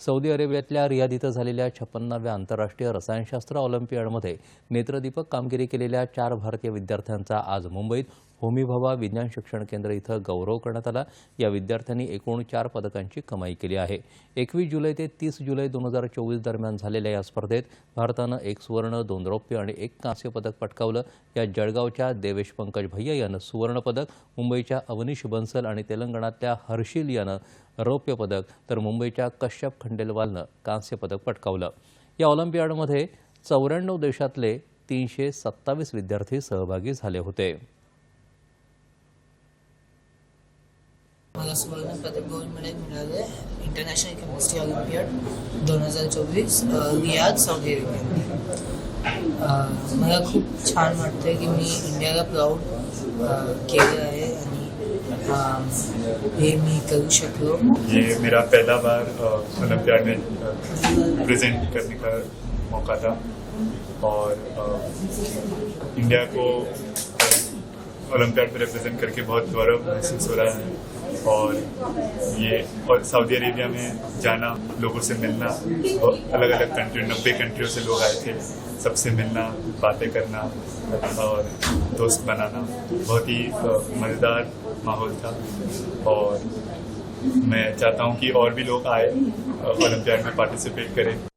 Saudi अरेबियातल्या Riyadh इथं झालेल्या छप्पन्नाव्या आंतरराष्ट्रीय रसायनशास्त्र ऑलिम्पियाडमध्ये नेत्रदीपक कामगिरी केलेल्या चार भारतीय विद्यार्थ्यांचा आज मुंबईत होमी विज्ञान शिक्षण केंद्र इथं गौरव करण्यात आला. या विद्यार्थ्यांनी एकूण चार पदकांची कमाई केली आहे. एकवीस जुलै ते तीस जुलै दोन हजार चोवीस दरम्यान झालेल्या या स्पर्धेत भारतानं एक सुवर्ण दोन रौप्य आणि एक कांस्य पदक पटकावलं. या जळगावच्या देवेश पंकज भैया यानं सुवर्णपदक मुंबईच्या अवनीश बन्सल आणि तेलंगणातल्या हर्षिल यानं रौप्य पदक तर मुंबईच्या कश्यप खंडेलवालनं कांस्य पदक पटकावलं. या ऑलिम्पियाडमध्ये चौऱ्याण्णव देशातले तीनशे सत्तावीस विद्यार्थी सहभागी झाले होते. मला सुवर्ण पदक गोल्ड मेडल मिळाले इंटरनॅशनल केमिस्ट्री ऑलिम्पियाड दोन हज़ार चोवीस सौदी मला खूप छान वाटतं की मी इंडियाला प्राऊड केलं आहे आणि हे मी करू शकलो. मेरा पहला बार ओलंपियाड में प्रेजेंट करने का मौका था। और इंडिया को ओलंपियाड में रिप्रेजेंट करके बहुत गौरव महसूस हो रहा है। और ये, और सऊदी अरेबिया में जाना, लोगों से मिलना अलग अलग कंट्री नब्बे कंट्रियों से लोग आए थे, सबसे मिलना, बातें करना, और दोस्त बनाना, बहुत ही मज़ेदार माहौल था। और मैं चाहता हूँ कि और भी लोग आए ओलंपियाड में पार्टिसिपेट करें।